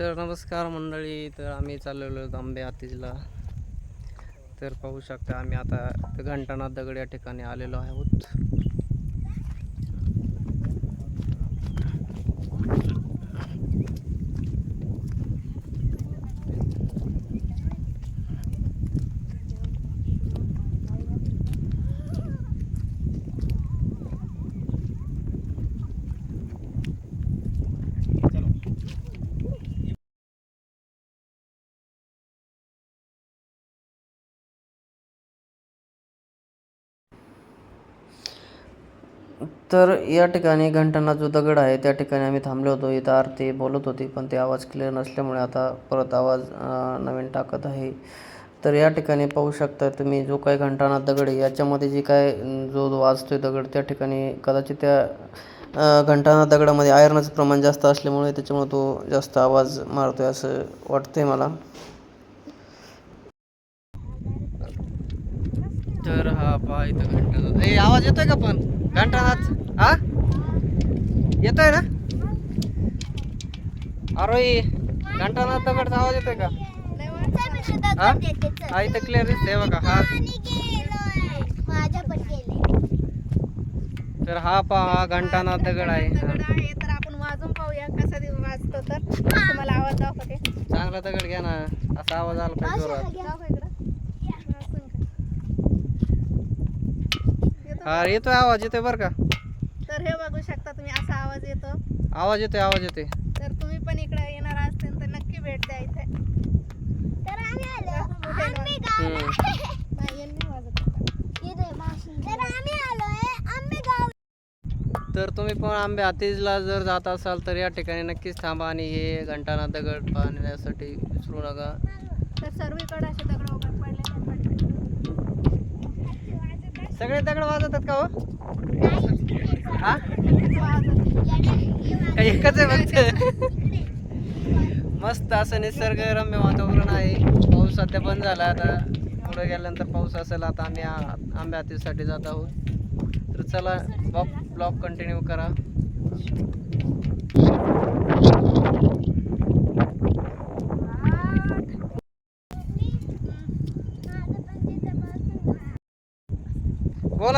तर नमस्कार मंडळी तर आम्ही चाललेलो आंबे हातीजला तर पाहू शकता आम्ही आता घंटानाथ दगड या ठिकाणी आलेलो आहोत. तर या ठिकाणी घंटाना जो दगड आहे त्या ठिकाणी आम्ही थांबलो होतो. इथं आरती बोलत होती पण ते आवाज क्लिअर नसल्यामुळे आता परत आवाज नवीन टाकत आहे. तर या ठिकाणी पाहू शकता तुम्ही जो काही घंटाना दगड याच्यामध्ये जी काय जो वाजतो वाजतोय दगड त्या ठिकाणी कदाचित त्या घंटाना दगडामध्ये आयर्नचं प्रमाण जास्त असल्यामुळे त्याच्यामुळे तो जास्त आवाज मारतोय असं वाटतंय मला. तर हा पहा इथं घंटानाथ ए आवाज येतोय का पण? घंटानाथ हा? येतोय ना? अरे घंटानाथ दगडचा आवाज येतोय का? हा? हा इथं क्लिअर दिसतंय बघा. हा. तर हा पहा हा घंटानाथ दगड आहे. दगड आहे तर आपण वाजून पाहूया कसा वाजतो तर तुम्हाला आवाज दाखवते चांगला दगड घ्या ना. असा आवाज आला पाहिजे जोरात दाखव इकडं वाजून का? येतो हा येतोय आवाज येतोय बरं का. तर हे बघू शकता तुम्ही असा आवाज येतो. आवाज येतोय आवाज येतोय. तर तुम्ही पण इकडे येणार असतील तर नक्की भेट द्या इथे. तर आम्ही आलो. कुठे आम्ही हम्म. नाही, यांनी वाजत होता. तर आम्ही आलोय आम्ही गाव तर तुम्ही पण आंबे हातीजला जर जात असाल तर या ठिकाणी नक्कीच थांबा आणि हे घंटानाथ दगड पाहण्यासाठी विसरू नका. तर सर्वीकडे असे दगड वगैरे पडले सगळे दगड वाजवतात का हो? हा? एकच आहे फक्त मस्त असं निसर्गरम्य वातावरण आहे. पाऊस सध्या बंद झाला आता. पुढे गेल्यानंतर पाऊस असेल आता आम्ही आंब्या हातीसाठी जात आहोत. तर चला ब्लॉग ब्लॉग कंटिन्यू करा.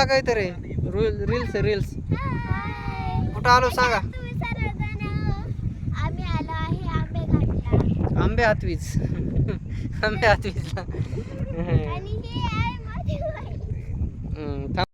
बोला काहीतरी. रील रील्स रील्स कुठं आलो सांगा. आम्ही आहे आंबे हातवीच आंबे हातवीज आंबे हातवीजला आणि हम्म, थांब.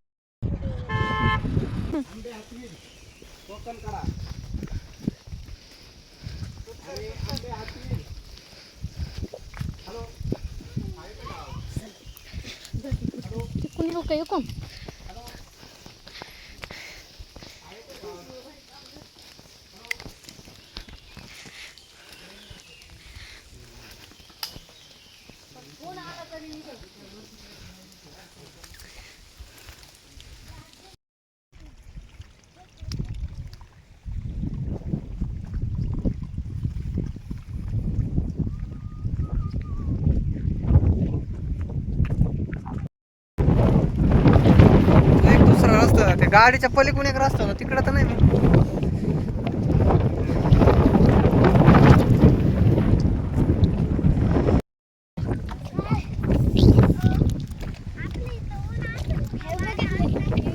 एक दुसरा रस्ता ते गाडीच्या पलीकडून एक रस्ता होता तिकडं तर नाही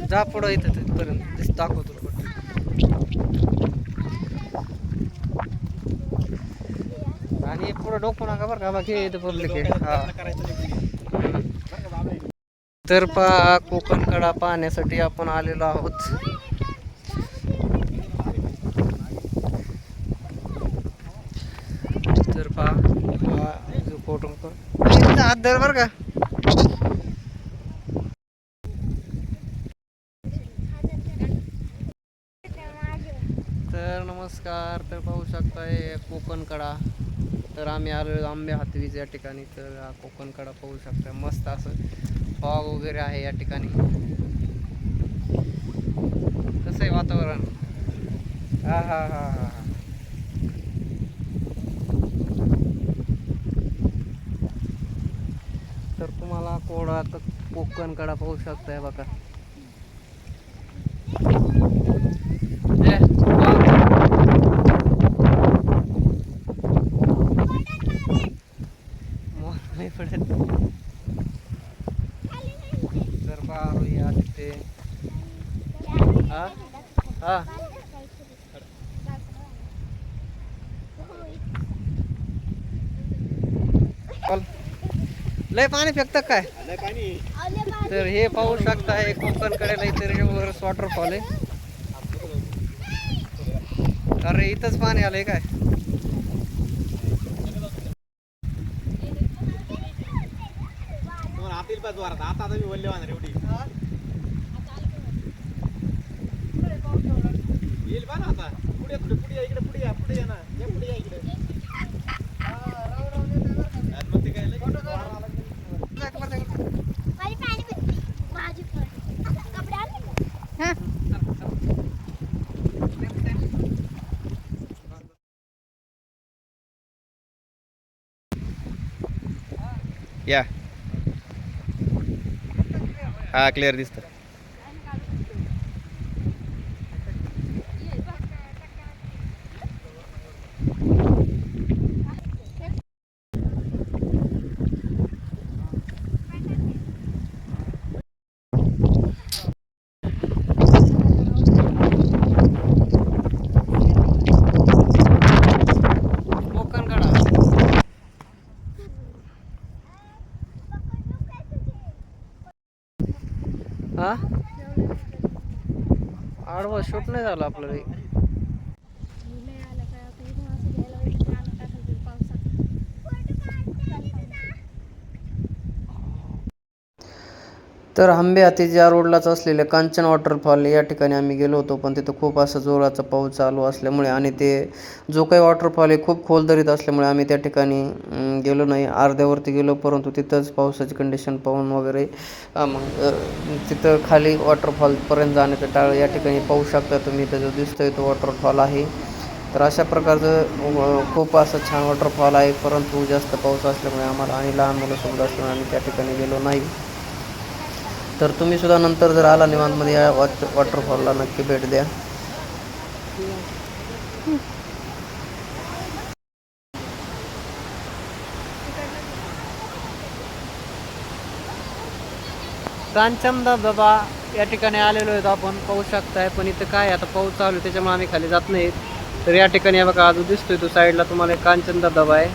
जा पुढं इथं तिथपर्यंत दाखवतो आणि पुढं डोकू नका बरं का बाकी इथं पब्लिक आहे हा. तर पहा कोकणकडा पाहण्यासाठी आपण आलेलो आहोत. तर पहा हा हात धर बरं का? तर नमस्कार तर पाहू शकताय कोकणकडा. तर आम्ही आलो आंबे हातवीज या ठिकाणी. तर कोकण कोकणकडा पाहू शकता मस्त असं फॉग वगैरे आहे या ठिकाणी. कसं आहे वातावरण? हा हा हा हा तर तुम्हाला कोडा कोकणकडा पाहू शकताय बघा ए, वा. पडत तर बारू या तिथे हा हा. लय पाणी फेकतं काय? तर हे पाहू शकता हे कोकणकडे काहीतरी वरच वॉटरफॉल आहे. अरे इथंच पाणी आलंय काय? आता आता मी बोलले वाहणार एवढी येईल बा ना आता पुढे पुढे पुढे या इकडे पुढे या पुढे या ना या पुढे या इकडे आज मग ते काय लय माझी पाणी पिते. माझी पण. कपडे आणले का? हा या हा क्लिअर दिसत कोकणकडा हा आडवा शूट नाही झाला आपल्याला रे लय आलं काय आता इथून असं घ्यायला पाहिजे पाणी टाकायचं पावसात तर आंबे हातीच्या ज्या रोडलाच असलेले कांचन वॉटरफॉल या ठिकाणी आम्ही गेलो होतो पण तिथं खूप असं जोराचा पाऊस चालू असल्यामुळे आणि ते जो काही वॉटरफॉल आहे खूप खोल दरीत असल्यामुळे आम्ही त्या ठिकाणी गेलो नाही. अर्ध्यावरती गेलो परंतु तिथंच पावसाची कंडिशन पाहून वगैरे मग तिथं खाली वॉटरफॉलपर्यंत जाण्याचं टाळ या ठिकाणी पाहू शकता तुम्ही. इथं जो दिसतोय तो वॉटरफॉल आहे. तर अशा प्रकारचं खूप असं छान वॉटरफॉल आहे परंतु जास्त पाऊस असल्यामुळे आम्हाला आणि लहान मुलं सोबत असल्यामुळे आम्ही त्या ठिकाणी गेलो नाही. तर तुम्ही सुद्धा नंतर जर आला निवांतमध्ये या वॉट वॉटरफॉलला नक्की भेट द्या. कांचन धबधबा या ठिकाणी आलेलो आहेत. आपण पाहू शकताय पण इथं काय आता पाऊस चालू आहे त्याच्यामुळे आम्ही खाली जात नाही तर या ठिकाणी बघा अजून दिसतोय तो साईडला तुम्हाला एक कांचन धबधबा आहे.